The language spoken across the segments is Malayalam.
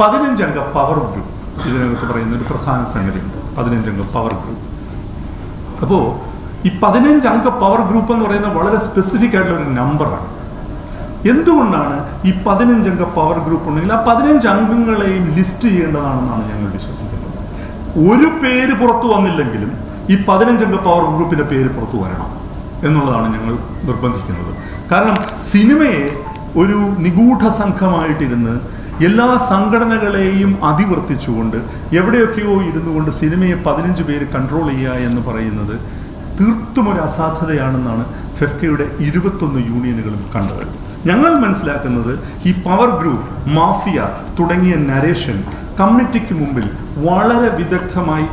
പതിനഞ്ചംഗ പവർ ഗ്രൂപ്പ് ഇതിനകത്ത് പറയുന്ന ഒരു പ്രധാന സംഗതിയുണ്ട് പതിനഞ്ചംഗ പവർ ഗ്രൂപ്പ് അപ്പോൾ ഈ പതിനഞ്ച് അംഗ പവർ ഗ്രൂപ്പ് എന്ന് പറയുന്നത് വളരെ സ്പെസിഫിക് ആയിട്ടുള്ള ഒരു നമ്പറാണ് എന്തുകൊണ്ടാണ് ഈ പതിനഞ്ചംഗ പവർ ഗ്രൂപ്പ് ഉണ്ടെങ്കിൽ ആ പതിനഞ്ച് അംഗങ്ങളെയും ലിസ്റ്റ് ചെയ്യേണ്ടതാണെന്നാണ് ഞങ്ങൾ വിശ്വസിക്കുന്നത്. ഒരു പേര് പുറത്തു വന്നില്ലെങ്കിലും ഈ പതിനഞ്ചംഗ പവർ ഗ്രൂപ്പിന്റെ പേര് പുറത്തു വരണം എന്നുള്ളതാണ് ഞങ്ങൾ നിർബന്ധിക്കുന്നത്. കാരണം സിനിമയെ ഒരു നിഗൂഢ സംഘമായിട്ടിരുന്ന് എല്ലാ സംഘടനകളെയും അതിവർത്തിച്ചുകൊണ്ട് എവിടെയൊക്കെയോ ഇരുന്നു കൊണ്ട് സിനിമയെ പതിനഞ്ച് പേര് കൺട്രോൾ ചെയ്യുക എന്ന് പറയുന്നത് തീർത്തും ഒരു അസാധ്യതയാണെന്നാണ് ഫെഫ്കയുടെ ഇരുപത്തൊന്ന് യൂണിയനുകളും കണ്ടത്. ഞങ്ങൾ മനസ്സിലാക്കുന്നത് ഈ പവർ ഗ്രൂപ്പ് മാഫിയ തുടങ്ങിയ നരേഷൻ കമ്മിറ്റിക്ക് മുമ്പിൽ വളരെ വിദഗ്ധമായി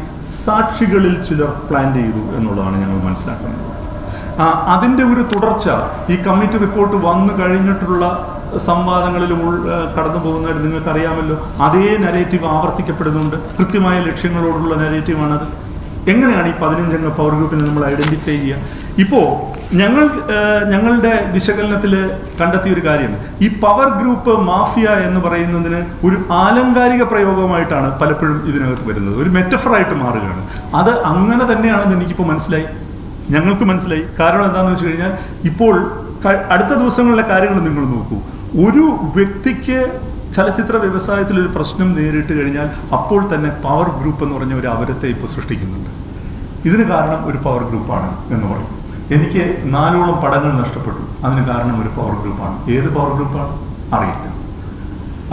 സാക്ഷികളിൽ ചിലർ പ്ലാൻ ചെയ്തു എന്നുള്ളതാണ് ഞങ്ങൾ മനസ്സിലാക്കുന്നത്. അതിന്റെ ഒരു തുടർച്ച ഈ കമ്മിറ്റി റിപ്പോർട്ട് വന്നു കഴിഞ്ഞിട്ടുള്ള സംവാദങ്ങളിലും കടന്നു പോകുന്നതായിട്ട് നിങ്ങൾക്കറിയാമല്ലോ. അതേ നരേറ്റീവ് ആവർത്തിക്കപ്പെടുന്നുണ്ട്. കൃത്യമായ ലക്ഷ്യങ്ങളോടുള്ള നരേറ്റീവാണത് എങ്ങനെയാണ് ഈ പതിനഞ്ചംഗ പവർ ഗ്രൂപ്പിനെ നമ്മൾ ഐഡന്റിഫൈ ചെയ്യുക? ഇപ്പോൾ ഞങ്ങൾ ഞങ്ങളുടെ വിശകലനത്തിൽ കണ്ടെത്തിയ ഒരു കാര്യം. ഈ പവർ ഗ്രൂപ്പ് മാഫിയ എന്ന് പറയുന്നതിന് ഒരു ആലങ്കാരിക പ്രയോഗമായിട്ടാണ് പലപ്പോഴും ഇതിനകത്ത് വരുന്നത്. ഒരു മെറ്റഫറായിട്ട് മാറുകയാണ്. അത് അങ്ങനെ തന്നെയാണെന്ന് എനിക്കിപ്പോൾ മനസ്സിലായി. ഞങ്ങൾക്ക് മനസ്സിലായി. കാരണം എന്താണെന്ന് വെച്ച് കഴിഞ്ഞാൽ ഇപ്പോൾ അടുത്ത ദിവസങ്ങളിലെ കാര്യങ്ങൾ നിങ്ങൾ നോക്കൂ. ഒരു വ്യക്തിക്ക് ചലച്ചിത്ര വ്യവസായത്തിൽ ഒരു പ്രശ്നം നേരിട്ട് കഴിഞ്ഞാൽ അപ്പോൾ തന്നെ പവർ ഗ്രൂപ്പ് എന്ന് പറഞ്ഞ ഒരു അവരത്തെ ഇപ്പോൾ സൃഷ്ടിക്കുന്നുണ്ട്. ഇതിന് കാരണം ഒരു പവർ ഗ്രൂപ്പാണ് എന്ന് പറയും. എനിക്ക് നാലോളം പടങ്ങൾ നഷ്ടപ്പെട്ടു. അതിന് കാരണം ഒരു പവർ ഗ്രൂപ്പാണ് ഏത് പവർ ഗ്രൂപ്പാണ് അറിയില്ല.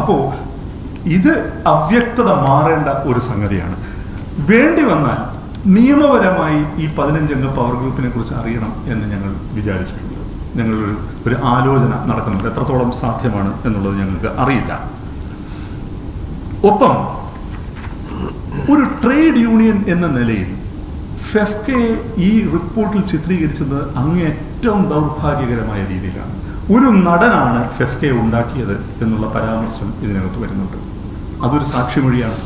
അപ്പോൾ ഇത് അവ്യക്തത മാറേണ്ട ഒരു സംഗതിയാണ്. വേണ്ടി വന്നാൽ നിയമപരമായി ഈ പതിനഞ്ചംഗ പവർ ഗ്രൂപ്പിനെ കുറിച്ച് അറിയണം എന്ന് ഞങ്ങൾ വിചാരിച്ചിട്ടുണ്ട്. ഞങ്ങളൊരു ഒരു ആലോചന നടക്കുന്നുണ്ട് എത്രത്തോളം സാധ്യമാണ് എന്നുള്ളത് ഞങ്ങൾക്ക് അറിയില്ല. ഒപ്പം ഒരു ട്രേഡ് യൂണിയൻ എന്ന നിലയിൽ ഫെഫ്കെ ഈ റിപ്പോർട്ടിൽ ചിത്രീകരിച്ചത് അങ്ങേറ്റവും ദൗർഭാഗ്യകരമായ രീതിയിലാണ്. ഒരു നടനാണ് ഫെഫ്കെ ഉണ്ടാക്കിയത് എന്നുള്ള പരാമർശം ഇതിനകത്ത് വരുന്നുണ്ട്. അതൊരു സാക്ഷിമൊഴിയാണ്.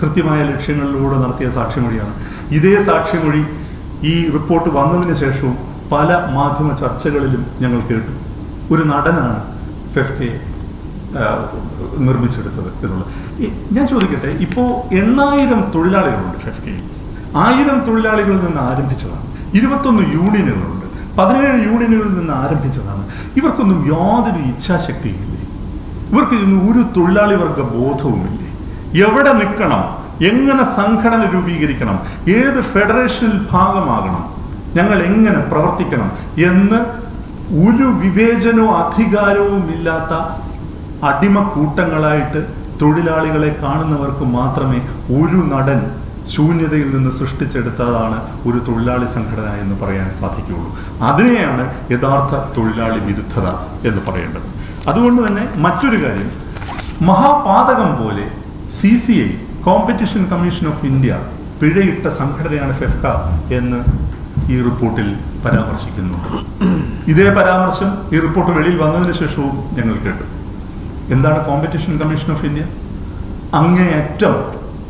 കൃത്യമായ ലക്ഷ്യങ്ങളിലൂടെ നടത്തിയ സാക്ഷിമൊഴിയാണ്. ഇതേ സാക്ഷിമൊഴി ഈ റിപ്പോർട്ട് വന്നതിന് ശേഷവും പല മാധ്യമ ചർച്ചകളിലും ഞങ്ങൾ കേട്ടു. ഒരു നടനാണ് ആ, നിർമ്മിച്ചെടുത്തത് എന്നുള്ളത്. ഞാൻ ചോദിക്കട്ടെ ഇപ്പോൾ എണ്ണായിരം തൊഴിലാളികളുണ്ട് ഫെഫ്കയിൽ ആയിരം തൊഴിലാളികളിൽ നിന്ന് ആരംഭിച്ചതാണ്. ഇരുപത്തൊന്ന് യൂണിയനുകളുണ്ട്. പതിനേഴ് യൂണിയനുകളിൽ നിന്ന് ആരംഭിച്ചതാണ്. ഇവർക്കൊന്നും യാതൊരു ഇച്ഛാശക്തിയുമില്ലേ? ഇവർക്ക് ഒരു തൊഴിലാളി വർഗ ബോധവുമില്ലേ? എവിടെ നിൽക്കണം? എങ്ങനെ സംഘടന രൂപീകരിക്കണം? ഏത് ഫെഡറേഷനിൽ ഭാഗമാകണം? ഞങ്ങൾ എങ്ങനെ പ്രവർത്തിക്കണം എന്ന് ഒരു വിവേചനവും അധികാരവും ഇല്ലാത്ത അടിമ കൂട്ടങ്ങളായിട്ട് തൊഴിലാളികളെ കാണുന്നവർക്ക് മാത്രമേ ഒരു നടൻ ശൂന്യതയിൽ നിന്ന് സൃഷ്ടിച്ചെടുത്തതാണ് ഒരു തൊഴിലാളി സംഘടന എന്ന് പറയാൻ സാധിക്കുകയുള്ളൂ. അതിനെയാണ് യഥാർത്ഥ തൊഴിലാളി വിരുദ്ധത എന്ന് പറയേണ്ടത്. അതുകൊണ്ട് തന്നെ മറ്റൊരു കാര്യം മഹാപാതകം പോലെ C C I competition commission of India പിഴയിട്ട സംഘടനയാണ് ഫെഫ്ക എന്ന് ഈ റിപ്പോർട്ടിൽ പരാമർശിക്കുന്നുണ്ട് ഇതേ പരാമർശം ഈ റിപ്പോർട്ട് വെളിയിൽ വന്നതിന് ശേഷവും ഞങ്ങൾ കേട്ടു. എന്താണ് കോമ്പറ്റീഷൻ കമ്മീഷൻ ഓഫ് ഇന്ത്യ അങ്ങേയറ്റം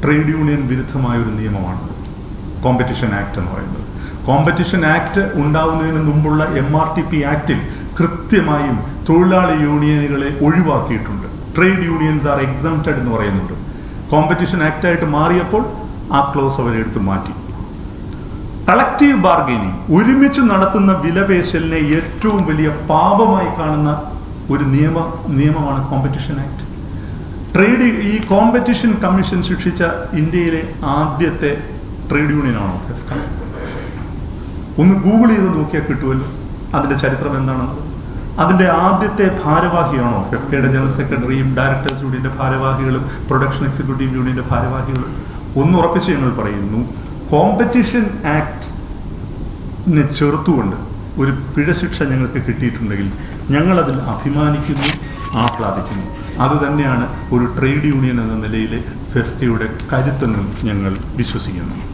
ട്രേഡ് യൂണിയൻ വിരുദ്ധമായ ഒരു നിയമമാണ് കോമ്പറ്റീഷൻ ആക്ട് എന്ന് പറയുന്നത്. കോമ്പറ്റീഷൻ ആക്ട് ഉണ്ടാവുന്നതിന് മുമ്പുള്ള എം ആർ ടി പി ആക്ടിൽ കൃത്യമായും തൊഴിലാളി യൂണിയനുകളെ ഒഴിവാക്കിയിട്ടുണ്ട്. ട്രേഡ് യൂണിയൻസ് ആർ എക്സംപ്റ്റഡ് എന്ന് പറയുന്നുണ്ട്. കോമ്പറ്റീഷൻ ആക്ട് ആയിട്ട് മാറിയപ്പോൾ ആ ക്ലോസ് അവരെടുത്ത് മാറ്റി. കളക്റ്റീവ് ബാർഗൈനിങ് ഒരുമിച്ച് നടത്തുന്ന വിലപേശലിനെ ഏറ്റവും വലിയ പാപമായി കാണുന്ന ഒരു നിയമ നിയമമാണ് കോമ്പറ്റീഷൻ ആക്ട് ട്രേഡ് ഈ കോമ്പറ്റീഷൻ കമ്മീഷൻ ശിക്ഷിച്ച ഇന്ത്യയിലെ ആദ്യത്തെ ട്രേഡ് യൂണിയനാണോ ഫെഫ്ക ഒന്ന് ഗൂഗിൾ ചെയ്ത് നോക്കിയാൽ കിട്ടുമല്ലോ. അതിന്റെ ചരിത്രം എന്താണെന്ന്. അതിന്റെ ആദ്യത്തെ ഭാരവാഹിയാണോ ഫെഫ്കയുടെ ജനറൽ സെക്രട്ടറിയും ഡയറക്ടേഴ്സ് യൂണിയന്റെ ഭാരവാഹികളും പ്രൊഡക്ഷൻ എക്സിക്യൂട്ടീവ് യൂണിയന്റെ ഭാരവാഹികളും. ഒന്ന് ഉറപ്പിച്ച് ഞങ്ങൾ പറയുന്നു കോമ്പറ്റീഷൻ ആക്ടിനെ ചെറുത്തുകൊണ്ട് ഒരു പിഴശിക്ഷ ഞങ്ങൾക്ക് കിട്ടിയിട്ടുണ്ടെങ്കിൽ ഞങ്ങളതിൽ അഭിമാനിക്കുന്നു ആഹ്ലാദിക്കുന്നു. അത് തന്നെയാണ് ഒരു ട്രേഡ് യൂണിയൻ എന്ന നിലയിലെ ഫെഫ്റ്റയുടെ കരുത്തെന്നും ഞങ്ങൾ വിശ്വസിക്കുന്നു.